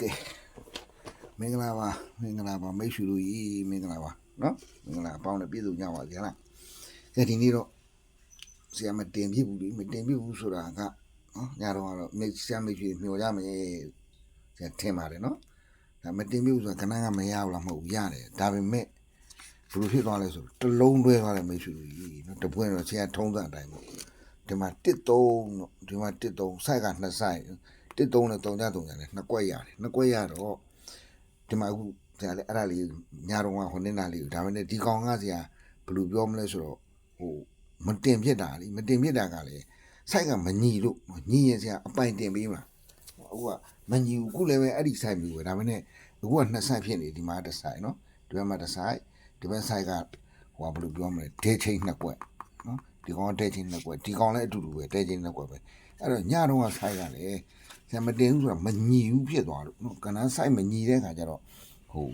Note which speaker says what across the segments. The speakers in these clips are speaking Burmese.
Speaker 1: ကဲမင်္ဂလာပါမင်္ဂလာပါမိတ်ဆွေတို့ရေမင်္ဂလာပါနော်မင်္ဂလာအပေါင်းနဲ့ပြည့်စုံကြပါစေလားကဲဒီနေ့တော့ဆရာမတင်ပြဘူးလေမတင်ပြဘူးဆိုတာကနော်ညတော့ကတော့မိတ်ဆရာမိတ်ဆွေမျှော်ကြမယ်ဆရာထင်ပါတယ်နော်ဒါမတင်ပြဘူးဆိုတာခဏကမရဘူးလားမဟုတ်ဘူးရတယ်ဒါပေမဲ့ဘယ်လိုဖြစ်သွားလဲဆိုတော့တစ်လုံးတွဲသွားတယ်မိတ်ဆွေတို့ရေနော်တပွင့်တော့ဆရာထုံးစံအတိုင်းပေါ့ဒီမှာတစ်သုံးတော့ဒီမှာတစ်သုံးဆိုက်ကနှစ်ဆိုင် တစ်သုံးနဲ့တုံကြတုံကြနဲ့နှစ်ကွက်ရတယ်နှစ်ကွက်ရတော့ဒီမှာအခုဆရာလည်းအဲ့ဒါလေးညာတော့ကဟိုနေ့နာလေးကိုဒါပေမဲ့ဒီကောင်ကဆရာဘယ်လိုပြောမလဲဆိုတော့ဟိုမတင်ဖြစ်တာလीမတင်ဖြစ်တာကလည်းစိုက်ကမညီလို့ညီရင်ဆရာအပိုင်တင်ပေးမှာအခုကမညီဘူးခုလည်းပဲအဲ့ဒီစိုက်မျိုးပဲဒါပေမဲ့အခုကနှစ်ဆိုင်ဖြစ်နေဒီမှာတစ်ဆိုင်နော်ဒီဘက်မှာတစ်ဆိုင်ဒီဘက်ဆိုင်ကဟိုကဘယ်လိုပြောမလဲဒဲချင်းနှစ်ကွက်နော်ဒီကောင်ကဒဲချင်းနှစ်ကွက်ဒီကောင်လည်းအတူတူပဲဒဲချင်းနှစ်ကွက်ပဲအဲ့တော့ညတော့ကစိုက်ကလည်း ဆရာမတင်ဘူးဆိုတာမညီဘူးဖြစ်သွားလို့နော်ကဏ္ဍစိုက်မညီတဲ့ခါကျတော့ဟို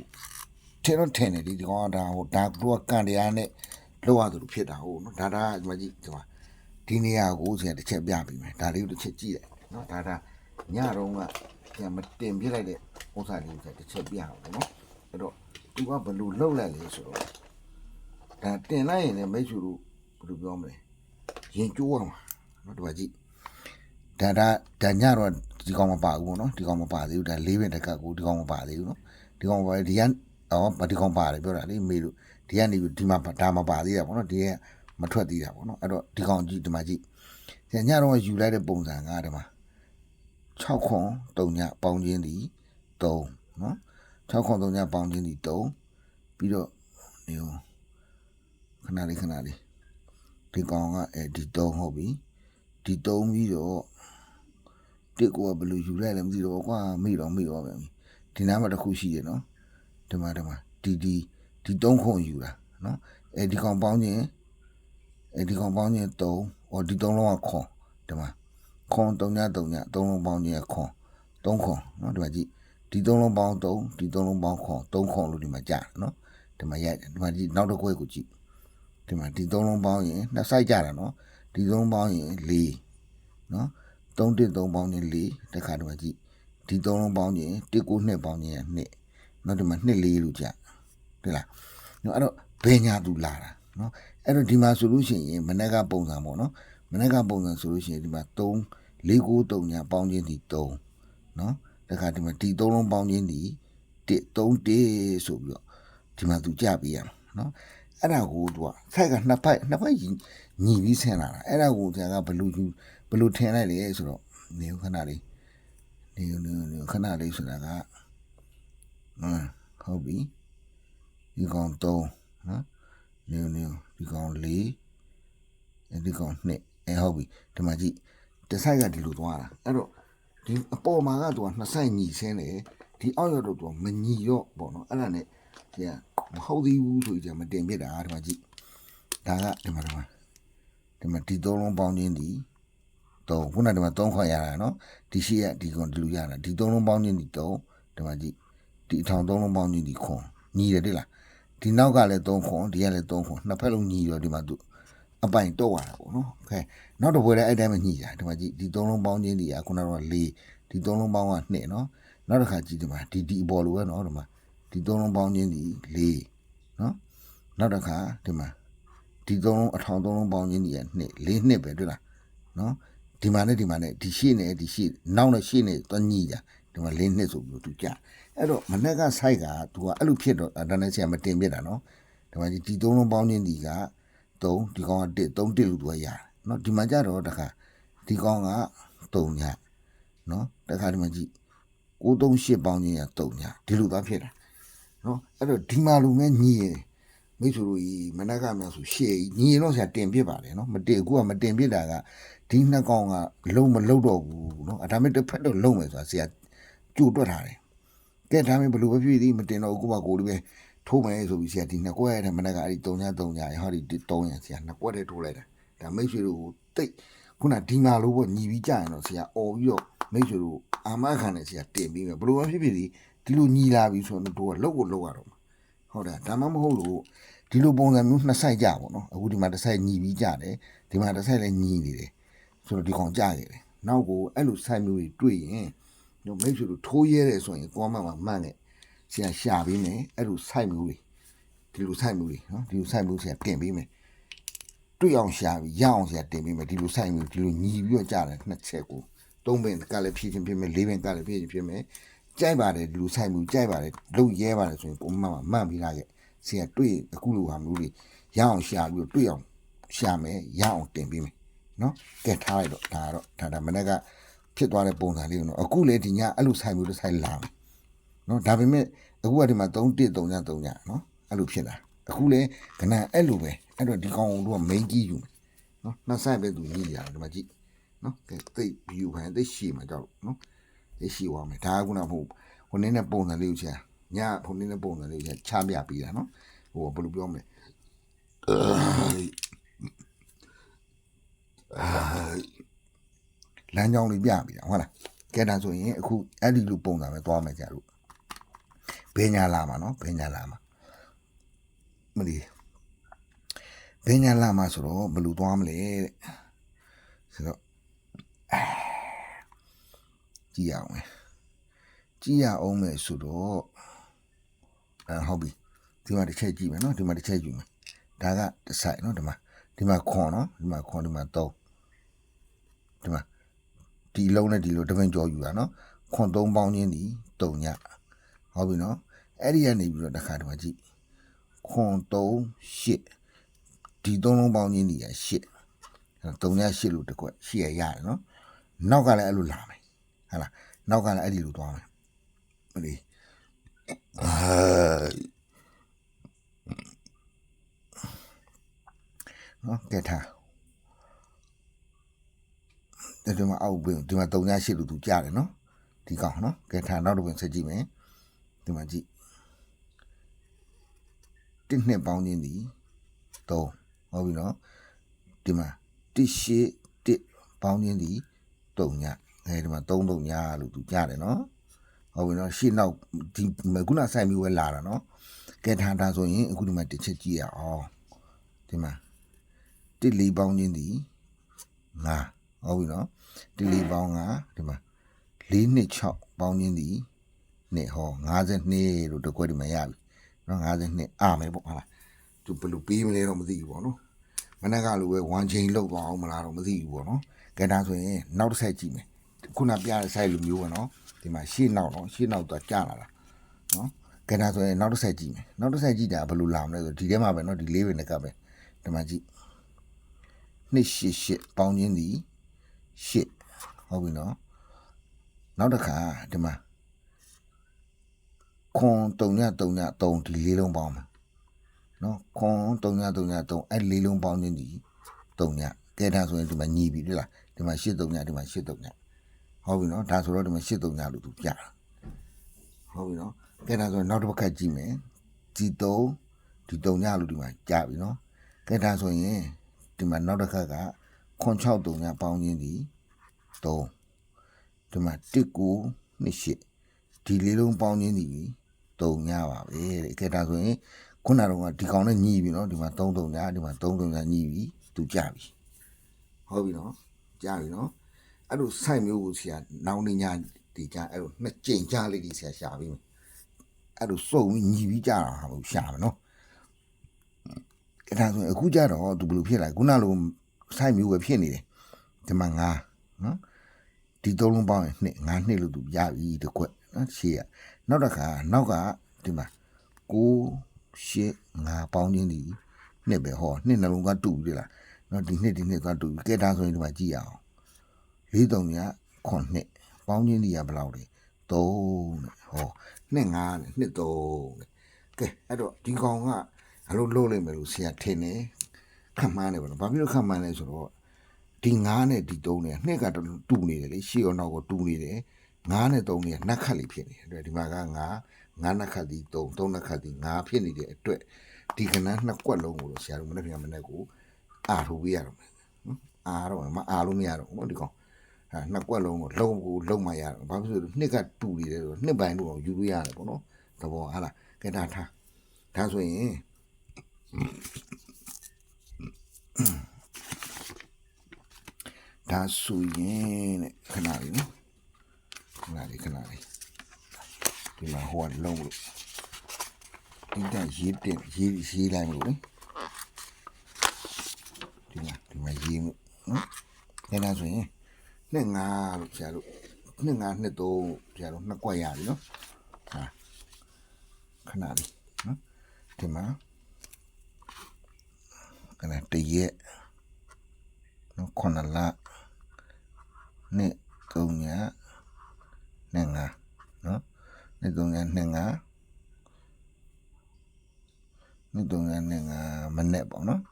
Speaker 1: ထဲတော့ထင်တယ်ဒီဒီကောင်ကဒါဟိုဒါသူကကန်တရားနဲ့လောက်ရသူဖြစ်တာဟုတ်နော်ဒါဒါဒီမှာကြည့်ဒီမှာဒီနေရာကိုဆရာတစ်ချက်ပြပြီးမယ်ဒါလေးကိုတစ်ချက်ကြည့်လိုက်နော်ဒါဒါညတော့ကဆရာမတင်ပြလိုက်တဲ့ဥစ္စာလေးကိုဆရာတစ်ချက်ပြအောင်နော်အဲ့တော့သူကဘယ်လိုလှုပ်လိုက်လဲဆိုတော့ဒါတင်လိုက်ရင်လည်းမိတ်ဆွေတို့ဘယ်လိုပြောမလဲရင်ကျိုးရမှာနော်ဒီမှာကြည့် ဒါဒါဒါညတော့ဒီကောင်မပါဘူးပေါ့နော်ဒီကောင်မပါသေးဘူးဒါလေးပင်တစ်ခါကိုဒီကောင်မပါသေးဘူးနော်ဒီကောင်မပါဒီကအော်ဒီကောင်ပါတယ်ပြောတာလေမေလို့ဒီကနေဒီမှာဒါမပါသေးတာပေါ့နော်ဒီကမထွက်သေးတာပေါ့နော်အဲ့တော့ဒီကောင်ကြည့်ဒီမှာကြည့်ညတော့ယူလိုက်တဲ့ပုံစံကဒီမှာ6ခွန်3ညပေါင်းချင်းဒီ3နော်6ခွန်3ညပေါင်းချင်းဒီ3ပြီးတော့နေခဏလေးခဏလေးဒီကောင်ကအဲဒီ3ဟုတ်ပြီဒီ3ပြီးတော့ တစ်ကိုကဘယ်လိုယူလိုက်လဲမသိတော့ကွာမိတော့မိတော့ပဲဒီနားမှာတစ်ခုရှိရနော်ဒီမှာဒီမှာဒီဒီဒီသုံးခုယူတာနော်အဲဒီကောင်ပေါင်းခြင်းအဲဒီကောင်ပေါင်းခြင်း3ဟောဒီသုံးလုံးကခွန်ဒီမှာခွန်3ည3ညသုံးလုံးပေါင်းခြင်းခွန်3ခွန်နော်ဒီမှာကြည့်ဒီသုံးလုံးပေါင်း3ဒီသုံးလုံးပေါင်းခွန်3ခွန်လို့ဒီမှာကြာနော်ဒီမှာရိုက်ဒီမှာကြည့်နောက်တစ်ခွဲကိုကြည့်ဒီမှာဒီသုံးလုံးပေါင်းရင်နှစ်ဆိုင်ကြတာနော်ဒီသုံးပေါင်းရင်4နော် 3 1 3ပေါင်းခြင်း4တခါတည်းမှာကြည့်ဒီ3လုံးပေါင်းခြင်း1 9 2ပေါင်းခြင်း2နောက်ဒီမှာ2 4လို့ကြာဟုတ်လားနော်အဲ့တော့ဘယ်ညာသူလာတာနော်အဲ့တော့ဒီမှာဆိုလို့ရှိရင်မနက်ကပုံစံပေါ့နော်မနက်ကပုံစံဆိုလို့ရှိရင်ဒီမှာ3 4 9 3ညာပေါင်းခြင်းဒီ3နော်တခါဒီမှာဒီ3လုံးပေါင်းခြင်းဒီ1 3 1ဆိုပြီးတော့ဒီမှာသူကြပြီးရမှာနော် အဲ့ဒါကိုသူကဖိုက်ကနှစ်ဖိုက်နှစ်ဖိုက်ညီပြီးဆင်လာတာအဲ့ဒါကိုကြာကဘလူးယူဘလူးထင်လိုက်လေဆိုတော့နေခဏလေးနေနေနေခဏလေးဆိုတာကဟမ်ဟုတ်ပြီဒီကောင်3နော်နေနေဒီကောင်4အဲဒီကောင်2အဲဟုတ်ပြီဒီမှာကြည့်တစ်ဆိုင်ကဒီလိုသွားတာအဲ့တော့ဒီအပေါ်မှာကသူကနှစ်ဆိုင်ညီဆင်းတယ်ဒီအောက်ရောက်တော့သူကမညီတော့ပေါ့နော်အဲ့ဒါနဲ့ ဒီကမဟုတ်သေးဘူးဆိုကြမတင်ပြတာဒီမှာကြည့်ဒါကဒီမှာဒီမှာဒီမှာဒီသုံးလုံးပေါင်းခြင်းဒီတော့ခုနကဒီမှာ3ခွန်ရတာနော်ဒီရှိရဒီကွန်ဒီလိုရတာဒီသုံးလုံးပေါင်းခြင်းဒီတော့ဒီမှာကြည့်ဒီအထောင်သုံးလုံးပေါင်းခြင်းဒီခွန်ညီတယ်တိလားဒီနောက်ကလည်း3ခွန်ဒီကလည်း3ခွန်နှစ်ဖက်လုံးညီရောဒီမှာသူအပိုင်တော့ရတာပေါ့နော်โอเคနောက်တစ်ပွဲလည်းအဲ့တိုင်းပဲညီတာဒီမှာကြည့်ဒီသုံးလုံးပေါင်းခြင်းဒီကခုနကတော့4ဒီသုံးလုံးပေါင်းက2နော်နောက်တစ်ခါကြည့်ဒီမှာဒီဒီအပေါ်လိုပဲနော်ဒီမှာ ဒီသုံးလုံးပေါင်းခြင်းဒီ4နော်နောက်တစ်ခါဒီမှာဒီသုံးလုံးအထောင်သုံးလုံးပေါင်းခြင်းဒီက2 4နှစ်ပဲတွေ့လားနော်ဒီမှာနဲ့ဒီမှာနဲ့ဒီရှိနေဒီရှိနောက်နဲ့ရှိနေတော့ညီကြဒီမှာ4နှစ်ဆိုပြီးတော့သူကြအဲ့တော့မနေ့ကဆိုက်ကသူကအဲ့လိုဖြစ်တော့ဒါနဲ့ဆရာမတင်ပြတာနော်ဒီမှာဒီသုံးလုံးပေါင်းခြင်းဒီက3ဒီကောင်က1 3 1လို့သူကရတယ်နော်ဒီမှာကြတော့တခါဒီကောင်က3ညနော်တခါဒီမှာကြည့်938ပေါင်းခြင်းက3ညဒီလိုသားဖြစ်တာ နော်အဲ့တော့ဒီမှာလူမဲ့ညီရယ်မိတ်ဆွေတို့ကြီးမနက်ကမှဆိုရှေ့ညီရင်တော့ဆရာတင်ပြပါလေနော်မတင်အခုကမတင်ပြတာကဒီနှစ်ကောင်ကလုံးမလုံးတော့ဘူးနော်အဒါမဲ့တစ်ဖက်တော့လုံးမယ်ဆိုတာဆရာကြိုတွက်ထားတယ်ကဲဒါမဲ့ဘလို့ပဲဖြစ်သည်မတင်တော့အခုကကိုလေးပဲထိုးမယ်ဆိုပြီးဆရာဒီနှစ်ကွက်ရဲ့မနက်ကအဲ့ဒီ3ည3ညဟောဒီ3ညဆရာနှစ်ကွက်တည်းထိုးလိုက်တာဒါမိတ်ဆွေတို့ကိုတိတ်ခုနဒီမာလို့ပေါ့ညီပြီးကြရင်တော့ဆရာអော်ပြီးတော့မိတ်ဆွေတို့အာမခံနဲ့ဆရာတင်ပြီးမယ်ဘလို့ပဲဖြစ်ဖြစ်ဒီ ဒီလိုညီလာပြီဆိုတော့တို့ကလောက်ကိုလောက်ရတော့မှာဟုတ်တယ်ဒါမှမဟုတ်လို့ဒီလိုပုံစံမျိုးနှစ်ဆိုင်ကြပါတော့အခုဒီမှာတစ်ဆိုင်ညီပြီးကြတယ်ဒီမှာတစ်ဆိုင်လည်းညီနေတယ်ဆိုတော့ဒီကောင်ကြခဲ့တယ်နောက်ကိုအဲ့လိုဆိုင်မျိုးတွေတွေ့ရင်တို့မိတ်ဆွေတို့ထိုးရဲတယ်ဆိုရင်ကွာမမှာမှန်တယ်ဆရာရှာပေးမယ်အဲ့လိုစိုက်မှုတွေဒီလိုစိုက်မှုတွေနော်ဒီလိုစိုက်မှုဆရာတင်ပေးမယ်တွေ့အောင်ရှာပြီးရအောင်ဆရာတင်ပေးမယ်ဒီလိုစိုက်မှုဒီလိုညီပြီးတော့ကြားတယ်နှစ်ချက်ကိုသုံးပင်ကလည်းဖြည့်ချင်းဖြစ်မယ်လေးပင်ကလည်းဖြည့်ချင်းဖြစ်မယ် ကြိုက်ပါတယ်ဒီလိုစိုက်မှုကြိုက်ပါတယ်လုံးရဲပါတယ်ဆိုရင်ကိုမမှာမှန်ပြီးလာခဲ့ဆရာတွေ့အခုလိုဟာမျိုးတွေရအောင်ရှာပြီးတော့တွေ့အောင်ရှာမယ်ရအောင်တင်ပေးမယ်နော်ကဲထားလိုက်တော့ဒါကတော့ဒါဒါမနေ့ကဖြစ်သွားတဲ့ပုံစံလေးကိုနော်အခုလေဒီညအဲ့လိုစိုက်မှုတွေစိုက်လာမယ်နော်ဒါပေမဲ့အခုကဒီမှာ3 1 3ည3ညနော်အဲ့လိုဖြစ်လာအခုလေကနန်အဲ့လိုပဲအဲ့တော့ဒီကောင်တို့က main key ယူမယ်နော်နှစ်ဆိုင်ပဲသူညီးရတယ်ဒီမှာကြည့်နော်ကဲသိပ် view ခံသိပ်ရှည်မှာကြောက်နော် သိပ်ရှည်သွားမယ်ဒါကခုနကဟိုဟိုနည်းနဲ့ပုံစံလေးကိုချာညဟိုနည်းနဲ့ပုံစံလေးကိုချာချပြပေးတာနော်ဟိုဘယ်လိုပြောမလဲလမ်းကြောင်းလေးပြပေးတာဟုတ်လားကဲဒါဆိုရင်အခုအဲ့ဒီလိုပုံစံပဲသွားမယ်ကြတို့ဘင်းညာလာမှာနော်ဘင်းညာလာမှာမလီဘင်းညာလာမှာဆိုတော့ဘယ်လိုသွားမလဲတဲ့ဆိုတော့အာ ကြည့်ရအောင်မယ်ကြည့်ရအောင်မယ်ဆိုတော့အဲဟုတ်ပြီဒီမှာတစ်ချက်ကြည့်မယ်နော်ဒီမှာတစ်ချက်ယူမယ်ဒါကတစ်ဆိုင်နော်ဒီမှာဒီမှာခွန်နော်ဒီမှာခွန်ဒီမှာ3ဒီမှာဒီလုံးနဲ့ဒီလိုတစ်ပင်ကြောယူတာနော်ခွန်3ပေါင်းချင်းဒီ3ညဟုတ်ပြီနော်အဲ့ဒီကနေပြီးတော့တစ်ခါတည်းမှာကြည့်ခွန်3 8ဒီသုံးလုံးပေါင်းချင်းနေရ8 3ည8လို့တစ်ခွက်8ရရတယ်နော်နောက်ကလည်းအဲ့လိုလာမယ် ဟာလားနောက်ကလည်းအဲ့ဒီလိုသွားမယ်မလီနော်ကဲထားဒီမှာအောက်ပြင်ဒီမှာ3ည8လို့သူကြားတယ်နော်ဒီကောင်နော်ကဲထားနောက်တစ်ပြင်ဆက်ကြည့်မယ်ဒီမှာကြည့်တစ်နှစ်ပေါင်းခြင်းဒီ3ဟုတ်ပြီနော်ဒီမှာတစ်ရှိတစ်ပေါင်းခြင်းဒီ3ည အဲဒီမှာ3 3ညလို့သူကြားတယ်နော်ဟုတ်ပြီနော်ရှေ့နောက်ဒီခုနဆိုင်မျိုးပဲလာတာနော်ကဲထားတာဆိုရင်အခုဒီမှာတစ်ချက်ကြည့်ရအောင်ဒီမှာတစ်လေးပေါင်းခြင်းဒီ9ဟုတ်ပြီနော်တစ်လေးပေါင်း9ဒီမှာ4နှစ်6ပေါင်းခြင်းဒီနှစ်ဟော52လို့တကွက်ဒီမှာရပြီနော်52အာမယ်ပေါ့ဟာလားသူဘယ်လိုပေးမလဲတော့မသိဘူးပေါ့နော်မနေ့ကလိုပဲ1 chain လောက်သွားအောင်မလားတော့မသိဘူးပေါ့နော်ကဲဒါဆိုရင်နောက်တစ်ဆက်ကြည့်မယ် ခုနပြတဲ့ site လိုမျိုးပေါ့နော်ဒီမှာရှေ့နောက်နော်ရှေ့နောက်တော့ကြာလာတာနော်ကဲဒါဆိုရင်နောက်တစ်ဆက်ကြည့်မယ်နောက်တစ်ဆက်ကြည့်တာဘယ်လိုလာမလဲဆိုဒီထဲမှာပဲနော်ဒီလေးပဲနဲ့ကပဲဒီမှာကြည့်နှစ်ရှစ်ရှစ်ပေါင်းချင်းဒီရှစ်ဟုတ်ပြီနော်နောက်တစ်ခါဒီမှာခွန်3ည3ည3ဒီလေးလုံးပေါင်းမှာနော်ခွန်3ည3ည3အဲ့လေးလုံးပေါင်းခြင်းဒီ3ညကဲဒါဆိုရင်ဒီမှာညီပြီတွေ့လားဒီမှာ8 3ညဒီမှာ8 3ည ဟုတ်ပြီနော်ဒါဆိုတော့ဒီမှာ8 3ညလို့သူပြတာဟုတ်ပြီနော်ကဲဒါဆိုရင်နောက်တစ်ပတ်ခတ်ကြည့်မယ်ဒီ3ဒီ3ညလို့ဒီမှာကြာပြီနော်ကဲဒါဆိုရင်ဒီမှာနောက်တစ်ခါကခွန်6 3ညပေါင်းခြင်းဒီ3ဒီမှာ1 9 2 8ဒီလေးလုံးပေါင်းခြင်းဒီတုံညပါပဲတဲ့ကဲဒါဆိုရင်ခုနကတော့ဒီကောင်နဲ့ညီပြီနော်ဒီမှာ3တုံညဒီမှာ3တုံညညီပြီသူကြပြီဟုတ်ပြီနော်ကြပြီနော် အဲ့လိုစိုက်မျိုးကိုဆရာနောင်နေညာဒီကြအဲ့လိုနှစ်ကြိမ်ကြလေးဒီဆရာရှာပြီးမယ်အဲ့လိုစုံပြီးညီပြီးကြတာဟာလို့ရှာမယ်နော်ကဲဒါဆိုရင်အခုကြတော့သူဘယ်လိုဖြစ်လာခုနလိုစိုက်မျိုးပဲဖြစ်နေတယ်ဒီမှာငါနော်ဒီသုံးလုံးပေါင်းရင်နှစ်ငါနှစ်လို့သူရပြီတကွက်နော်ရှေ့ကနောက်တစ်ခါနောက်ကဒီမှာ6 8 5ပေါင်းချင်းဒီနှစ်ပဲဟောနှစ်နှလုံးကတူပြီလားနော်ဒီနှစ်ဒီနှစ်ကတူပြီကဲဒါဆိုရင်ဒီမှာကြည့်ရအောင် လေးတုံညခွန်နှစ်ပေါင်းချင်းဒီကဘယ်လောက်လဲ3နဲ့ဟောနှစ်5နဲ့နှစ်3နဲ့ကဲအဲ့တော့ဒီကောင်ကအလုပ်လုပ်လိုက်မယ်လို့ဆရာထင်တယ်ခန့်မှန်းတယ်ဗောနော်ဘာဖြစ်လို့ခန့်မှန်းလဲဆိုတော့ဒီ9နဲ့ဒီ3နဲ့နှစ်ကတူနေတယ်လေရှေ့ရောနောက်ကတူနေတယ်9နဲ့3နဲ့နက်ခတ်လေးဖြစ်နေတယ်အဲ့ဒီမှာက9 9နက်ခတ်ဒီ3 3နက်ခတ်ဒီ9ဖြစ်နေတဲ့အတွက်ဒီကနန်းနှစ်ကွက်လုံးကိုတော့ဆရာတို့မနေ့ပြန်မနေ့ကိုအာထိုးပေးရတော့မယ်နော်အာတော့မအာလို့မရတော့ဘူးနော်ဒီကောင် ဟာနှစ်ကွက်လုံးကိုလုံးကိုလုံးမရတော့ဘာဖြစ်လို့နှစ်ကတူနေတယ်ဆိုနှစ်ပိုင်းတော့ယူလို့ရတယ်ပေါ့နော်သဘောဟာလားကဲဒါထားဒါဆိုရင်ဒါဆိုရင်တဲ့ခဏလေးနော်ခဏလေးခဏဒီမှာဟိုကလုံးလို့ဒီကရေးတင်ရေးရေးလိုက်မလို့လေဒီမှာဒီမှာရေးမှုနော်ဒါနာဆိုရင် နှစ်ငါလို့ဆရာတို့နှစ်ငါနှစ်သုံးဆရာတို့နှစ်ကွက်ရပြီနော်ဟာခဏလေးနော်ဒီမှာကနတရက်နော်ခုနလနှစ်သုံးညနှစ်ငါနော်နှစ်သုံးညနှစ်ငါနှစ်သုံးညနှစ်ငါမနေ့ပေါ့နော်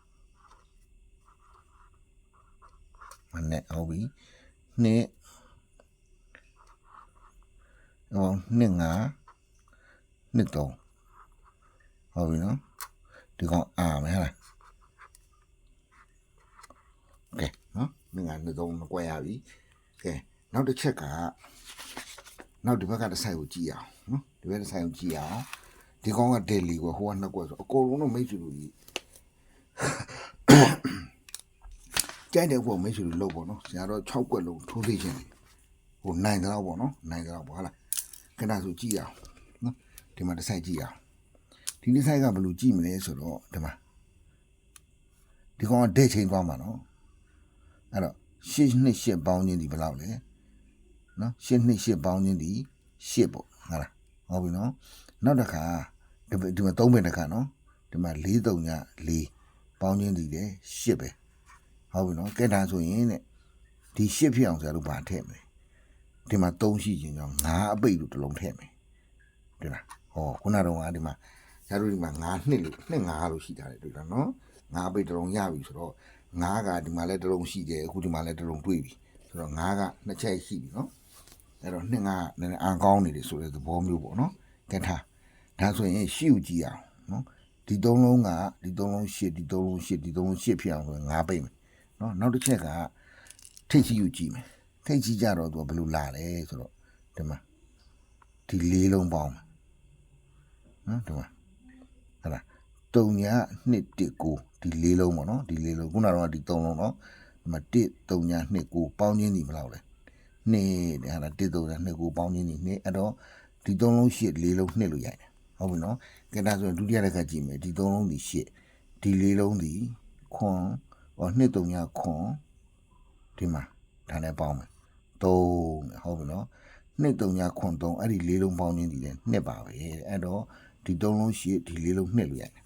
Speaker 1: မနေ့ဟုတ်ပြီ နှစ်ဟောနှစ်ငါနှစ်သုံးဟုတ်ပြီနော်ဒီကောင်အာမယ်ဟဲ့လားကဲနော်မင်းကနှစ်သုံးမကွဲရပြီကဲနောက်တစ်ချက်ကနောက်ဒီဘက်ကတစ်ဆိုင်ကိုကြည့်အောင်နော်ဒီဘက်တစ်ဆိုင်ကိုကြည့်အောင်ဒီကောင်ကဒယ်လီကိုဟိုကနှစ်ကွက်ဆိုအကုန်လုံးတော့မိတ်ဆွေလူကြီး ကြိုက်တဲ့ဘုံမိတ်ဆွေလူလောက်ပေါ့နော်ဆရာတော့6ကွက်လုံးထိုးသေးခြင်းတယ်ဟိုနိုင်တော့ပေါ့နော်နိုင်တော့ပေါ့ဟာလားခဏဆိုကြည့်အောင်နော်ဒီမှာတစ်ဆိုင်ကြည့်အောင်ဒီတစ်ဆိုင်ကဘယ်လိုကြည့်မလဲဆိုတော့ဒီမှာဒီကောင်ကဒဲချင်းသွားမှာနော်အဲ့တော့ရှစ်နှစ်ရှစ်ပေါင်းခြင်းဒီဘယ်လောက်လဲနော်ရှစ်နှစ်ရှစ်ပေါင်းခြင်းဒီရှစ်ပေါ့ဟုတ်လားဟုတ်ပြီနော်နောက်တစ်ခါဒီဒီမှာသုံးပင်တစ်ခါနော်ဒီမှာ၄၃ည၄ပေါင်းခြင်းဒီလေရှစ်ပဲ ဟုတ်ပြီနော်ကဲဒါဆိုရင်တဲ့ဒီရှစ်ဖြစ်အောင်ဆရာတို့ဗာထည့်မယ်ဒီမှာ၃ရှိခြင်းကြောင့်၅အပိတ်လို့တစ်လုံးထည့်မယ်ဒီလားဟောခုနကတော့ကဒီမှာဆရာတို့ဒီမှာ၅နှစ်လို့နှစ်၅လို့ရှိထားတယ်တွေ့လားနော်၅အပိတ်တစ်လုံးရပြီဆိုတော့ငါးကဒီမှာလဲတစ်လုံးရှိတယ်အခုဒီမှာလဲတစ်လုံးတွေ့ပြီဆိုတော့ငါးကနှစ်ချက်ရှိပြီနော်အဲ့တော့နှစ်ငါးကနည်းနည်းအန်ကောင်းနေတယ်ဆိုတဲ့သဘောမျိုးပေါ့နော်ကဲထားဒါဆိုရင်ရှီကိုကြည့်အောင်နော်ဒီသုံးလုံးကဒီသုံးလုံးရှစ်ဒီသုံးလုံးရှစ်ဒီသုံးလုံးရှစ်ဖြစ်အောင်ဆိုရင်ငါးပိတ်မယ် နော်နောက်တစ်ချက်ကထိတ်ချီကိုကြည့်မယ်ထိတ်ချီကြတော့သူကဘယ်လိုလာလဲဆိုတော့ဒီမှာဒီလေးလုံးပေါင်းမယ်နော်ဒီမှာဟဲ့လားတုံညာ2 1 9ဒီလေးလုံးပေါ့နော်ဒီလေးလုံးခုနကတော့ဒီ3လုံးနော်ဒီမှာ1 3ညာ2 9ပေါင်းချင်းဒီဘယ်လောက်လဲ2တဲ့ဟာလား1 3ညာ2 9ပေါင်းချင်းဒီ2အဲ့တော့ဒီ3လုံးရှစ်လေးလုံး2လို့ရိုက်တယ်ဟုတ်ပြီနော်ကဲဒါဆိုရင်ဒုတိယတစ်ခါကြည့်မယ်ဒီ3လုံးဒီရှစ်ဒီလေးလုံးဒီ ခွန်ဟော2 3ညာခွန်ဒီမှာဒါနဲ့ပေါင်းမယ်3ဟုတ်ပြီနော်2 3ညာခွန်3အဲ့ဒီလေးလုံးပေါင်းချင်းဒီလဲ2ပါပဲအဲ့တော့ဒီ3လုံးရှစ်ဒီလေးလုံး2လို့ရိုက်တယ်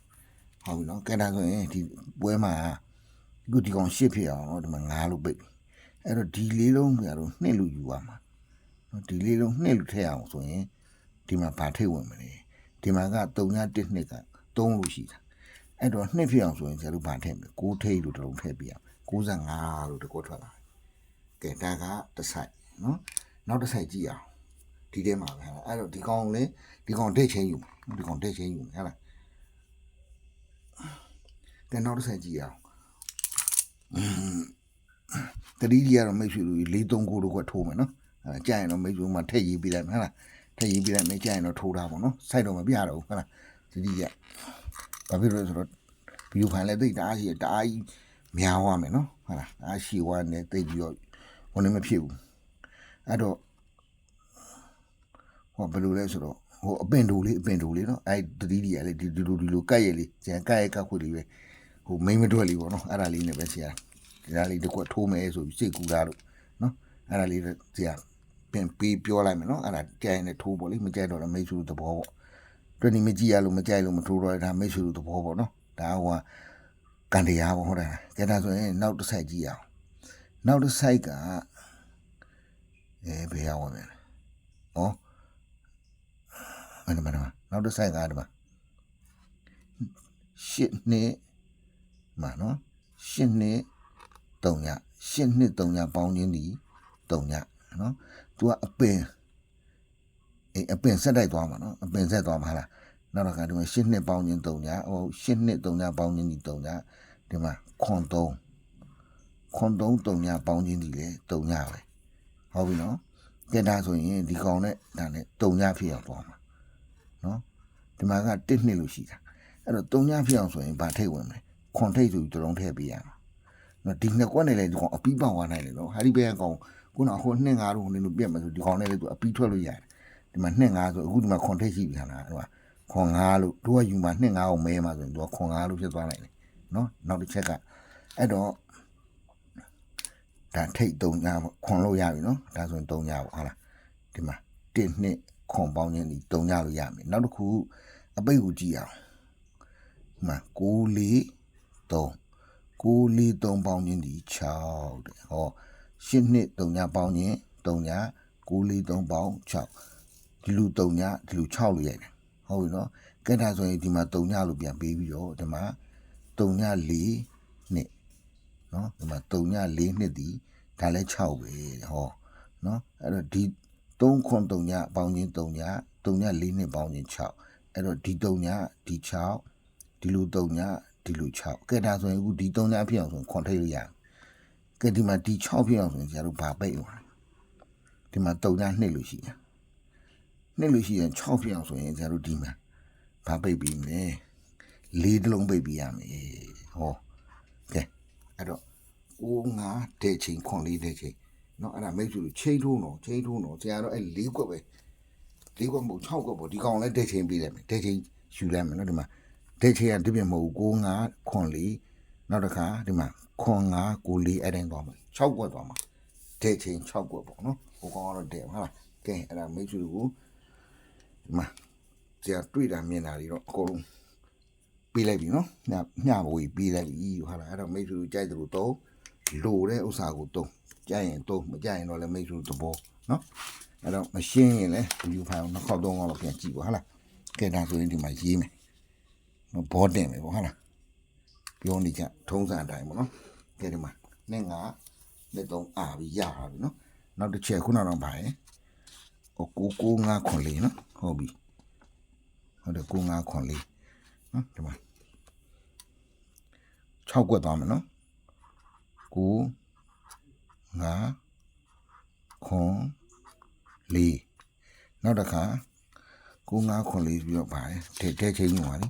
Speaker 1: ဟုတ်ပြီနော်ကဲဒါဆိုရင်ဒီပွဲမှာအခုဒီကောင်ရှစ်ဖြစ်အောင်နော်ဒီမှာ9လို့ပိတ်ပြီအဲ့တော့ဒီလေးလုံးကြတော့နှစ်လို့ယူရမှာနော်ဒီလေးလုံးနှစ်လို့ထည့်အောင်ဆိုရင်ဒီမှာဗာထိတ်ဝင်မလဲဒီမှာက3ည1နှစ်က3လို့ရှိတာ အဲ့တော့နှစ်ဖြစ်အောင်ဆိုရင်ကျတော့ဗာထည့်မယ်6ထိတ်လို့တစ်လုံးထည့်ပြရ65လို့တကောထွက်လာကဲဒါကတစ်ဆိုင်နော်နောက်တစ်ဆိုင်ကြည့်အောင်ဒီထဲမှာပဲအဲ့တော့ဒီကောင်လေဒီကောင်ဒိတ်ချင်းယူမယ်ဒီကောင်ဒိတ်ချင်းယူမယ်ဟဲ့လားကဲနောက်တစ်ဆက်ကြည့်အောင်တတိကြီးကတော့မိတ်ဆွေလူကြီး၄၃ကိုတော့ကထိုးမယ်နော်အဲကြာရင်တော့မိတ်ဆွေမှာထည့်ရေးပေးလိုက်မယ်ဟုတ်လားထည့်ရေးပေးလိုက်မယ်ကြာရင်တော့ထိုးတာပေါ့နော်စိုက်တော့မပြတော့ဘူးဟုတ်လားတတိကြီး ဘာဖြစ်လို့လဲဆိုတော့ဘီယူဖိုင်လည်းတိတ်တအားရှိတအားကြီးများသွားမယ်နော်ဟုတ်လားအားရှိသွားတယ်တိတ်ပြီးတော့ဟိုလည်းမဖြစ်ဘူးအဲ့တော့ဟောဘယ်လိုလဲဆိုတော့ဟိုအပင်တူလေးအပင်တူလေးနော်အဲ့တတိကြီးကလေဒီဒီလိုဒီလိုကက်ရလေးကျန်ကက်ရကက်ခွေလေးပဲဟိုမိမ့်မတွက်လေးပေါ့နော်အဲ့ဒါလေးနဲ့ပဲဆရာဒီဒါလေးတစ်ခွက်ထိုးမယ်ဆိုပြီးစိတ်ကူတာတို့နော်အဲ့ဒါလေးဆရာပြန်ပြီးပြောလိုက်မယ်နော်အဲ့ဒါကြိုင်နဲ့ထိုးပေါ့လေမကြိုက်တော့လည်းမိတ်ဆွေသဘောပေါ့ တွင်နေမကြည့်ရလို့မကြိုက်လို့မထိုးတော့ဒါမိတ်ဆွေသဘောပေါ့နော်ဒါဟိုကကန်တရားပေါ့ဟုတ်တယ်ကဲဒါဆိုရင်နောက်တစ်ဆိုင်ကြည့်အောင်နောက်တစ်ဆိုင်ကအဲဘယ်ရောက်ဝင်လဲဩမနမနနောက်တစ်ဆိုင်ကဒီမှာရှစ်နှစ်မှာနော်ရှစ်နှစ်3ညရှစ်နှစ်3ညပေါင်းချင်းဒီ3ညနော် तू ကအပင် အေးအပင်ဆက်တိုက်သွားမှာနော်အပင်ဆက်သွားမှာဟလားနောက်တော့ကဒီမှာရှစ်နှစ်ပေါင်းချင်း3ညဟိုရှစ်နှစ်3ညပေါင်းချင်းဒီ3ညဒီမှာခွန်3ခွန်3 3ညပေါင်းချင်းဒီလေ3ညပဲဟုတ်ပြီနော်ကဲဒါဆိုရင်ဒီကောင်နဲ့ဒါနဲ့3ညဖြစ်အောင်သွားမှာနော်ဒီမှာက1နှစ်လို့ရှိတာအဲ့တော့3ညဖြစ်အောင်ဆိုရင်ဗာထိတ်ဝင်မယ်ခွန်ထိတ်ဆိုပြီးတလုံးထည့်ပေးရမှာနော်ဒီနှစ်ကွက်နဲ့လည်းဒီကောင်အပီးပေါက်သွားနိုင်တယ်နော်ဟာဒီဘဲကောင်ခုနကဟိုနှစ်ငါတို့ဟိုနေလို့ပြက်မယ်ဆိုဒီကောင်နဲ့လည်းသူအပီးထွက်လို့ရတယ် ဒီမှာနှစ်5ဆိုအခုဒီမှာခွန်ထိတ်ရှိပြီခါလားဒီမှာခွန်5လို့တို့ကယူမှာနှစ်5ကိုမဲမှာဆိုရင်တို့ကခွန်5လို့ဖြစ်သွားနိုင်တယ်နော်နောက်တစ်ချက်ကအဲ့တော့ဒါထိတ်3ညပေါ့ခွန်လို့ရပြီနော်ဒါဆိုရင်3ညပေါ့ဟုတ်လားဒီမှာ1နှစ်ခွန်ပေါင်းခြင်းဒီ3ညလို့ရမယ်နောက်တစ်ခုအပိတ်ကိုကြည့်အောင်ဒီမှာ6 4 3 9 4 3ပေါင်းခြင်းဒီ6တဲ့ဟောရှစ်နှစ်3ညပေါင်းခြင်း3ည9 4 3ပေါင်း6 ဒီလူ3ညဒီလူ6လို့ရတယ်ဟုတ်ပြီနော်ကဲဒါဆိုရင်ဒီမှာ3ညလို့ပြန်ပေးပြီးတော့ဒီမှာ3ည4နှစ်နော်ဒီမှာ3ည4နှစ်ဒီဒါလည်း6ပဲတဲ့ဟောနော်အဲ့တော့ဒီ3ခွန်3ညပေါင်းခြင်း3ည3ည4နှစ်ပေါင်းခြင်း6အဲ့တော့ဒီ3ညဒီ6ဒီလူ3ညဒီလူ6ကဲဒါဆိုရင်အခုဒီ3ညဖြစ်အောင်ဆိုရင်ခွန်ထိတ်လို့ရတယ်ကဲဒီမှာဒီ6ဖြစ်အောင်ဆိုရင်ကျတော့ဘာပိတ်အောင်ဒီမှာ3ညနှစ်လို့ရှိရင် နှစ်လို့ရှိရင်6ဖြစ်အောင်ဆိုရင်ကျတော့ဒီမှာဘာပိတ်ပြီးမလဲလေးတလုံးပိတ်ပြီးရမယ်ဟောကဲအဲ့တော့ အိုးငါတဲ့ချင်းခွန်လေးတဲ့ချင်းเนาะအဲ့ဒါမိတ်ဆွေတို့ချိန်ထိုးတော့ချိန်ထိုးတော့ဆရာတော့အဲ့၄ကွက်ပဲ၄ကွက်မဟုတ်6ကွက်ပေါ့ဒီကောင်လည်းတဲ့ချင်းပြီးလိုက်မယ်တဲ့ချင်းယူလိုက်မယ်เนาะဒီမှာတဲ့ချင်းကဒီပြင်မဟုတ်ဘူး9ငါခွန်လေးနောက်တစ်ခါဒီမှာခွန်ငါကိုလေးအဲ့တိုင်းသွားမယ်6ကွက်သွားမှာတဲ့ချင်း6ကွက်ပေါ့เนาะဟိုကောင်ကတော့တဲ့ဟုတ်လားကဲအဲ့ဒါမိတ်ဆွေတို့ ဒီမှာဆရာတွေ့တာမြင်တာတွေတော့အကုန်လုံးပေးလိုက်ပြီနော်ညညဘဝကြီးပေးလိုက်ပြီဟာလားအဲ့တော့မိတ်ဆွေတို့ကြိုက်တယ်လို့တော့လိုတဲ့ဥစ္စာကိုတော့ကြိုက်ရင်တော့မကြိုက်ရင်တော့လည်းမိတ်ဆွေတို့သဘောနော်အဲ့တော့မရှင်းရင်လည်းဗီဒီယိုဖိုင်ကိုနှစ်ခေါက်သုံးခေါက်လောက်ပြန်ကြည့်ပါဟာလားကဲဒါဆိုရင်ဒီမှာရေးမယ်နော်ဘောတင်မယ်ပေါ့ဟာလားပြောနေကြထုံးစံအတိုင်းပေါ့နော်ကဲဒီမှာနဲ့ငါနဲ့တော့အာပြီးရပါပြီနော်နောက်တစ်ချက်ခုနကတော့ပါရင် ဟိုကိုကိုငါခွန်လေးနော်ဟုတ်ပြီဟုတ်တယ်ကိုငါခွန်လေးနော်ဒီမှာ6ကွက်သွားမယ်နော်9 5ခွန်4နောက်တစ်ခါ9 5ခွန်4ပြီးတော့ပါတယ်တဲတဲချင်းညွှန်ပါလေ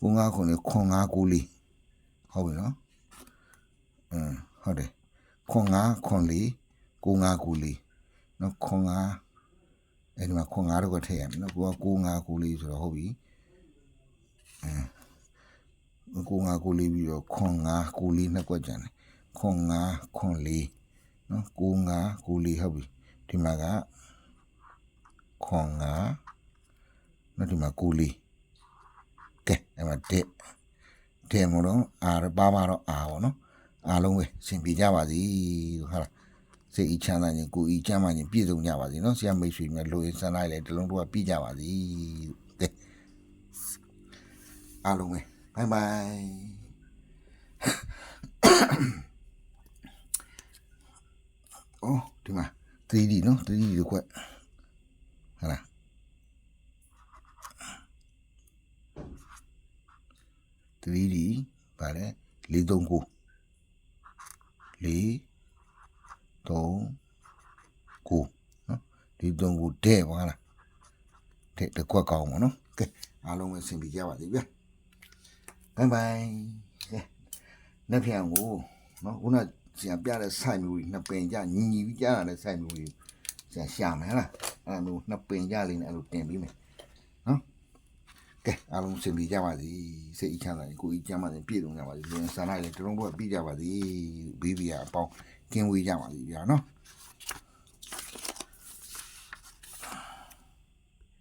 Speaker 1: 9 5ခွန်4ခွန်5 9 4ဟုတ်ပြီနော်အင်းဟုတ်တယ်ခွန်5ခွန်4 9 5 9 4နော်ခွန်5 အဲ့ဒီမှာခွန်5တော့ကထည့်ရမယ်နော်ကိုက9 5 9 4ဆိုတော့ဟုတ်ပြီကိုငါကိုလေးပြီးတော့ခွန်ငါကိုလေးနှစ်ကွက်ကြံတယ်ခွန်ငါခွန်လေးနော်ကိုငါကိုလေးဟုတ်ပြီဒီမှာကခွန်ငါနော်ဒီမှာကိုလေးကဲအဲ့မှာတဲ့တဲ့မလို့အာပါပါတော့အာပေါ့နော်အားလုံးပဲစင်ပြေကြပါစေဟုတ်လား စိတ်အချမ်းသာခြင်းကိုယ်အချမ်းသာခြင်းပြည့်စုံကြပါစေနော်ဆရာမိတ်ဆွေများလိုရင်းစမ်းလိုက်လေတလုံးတော့ပြည့်ကြပါစေကဲအားလုံးပဲဘိုင်ဘိုင်အော်ဒီမှာ 3D နော် 3D ဒီခွက်ဟာလား 3D ဗါလဲ439 4 3 9နော်ဒီ3ကိုတဲ့ပါလားတဲ့တစ်ခွက်ကောင်းပါနော်ကဲအားလုံးပဲဆင်ပြေကြပါစေဗျာဘိုင်ဘိုင်ကဲနှစ်ဖြန်ကိုနော်ခုနဆရာပြတဲ့ဆိုင်မျိုးကြီးနှစ်ပင်ကြညီညီပြီးကြားရတဲ့ဆိုင်မျိုးကြီးဆရာရှာမယ်ဟလားအဲ့လိုနှစ်ပင်ကြလေးနဲ့အဲ့လိုတင်ပြီးမယ်နော်ကဲအားလုံးစင်ပြေကြပါစေစိတ်အချမ်းသာကိုယ်ကြီးကျမ်းပါစေပြည့်စုံကြပါစေလူဆန္ဒလည်းတလုံးတော့ပြီးကြပါစေဘေးဘီယာအပေါင်း ကင်းဝေးကြပါစေဗျာနော်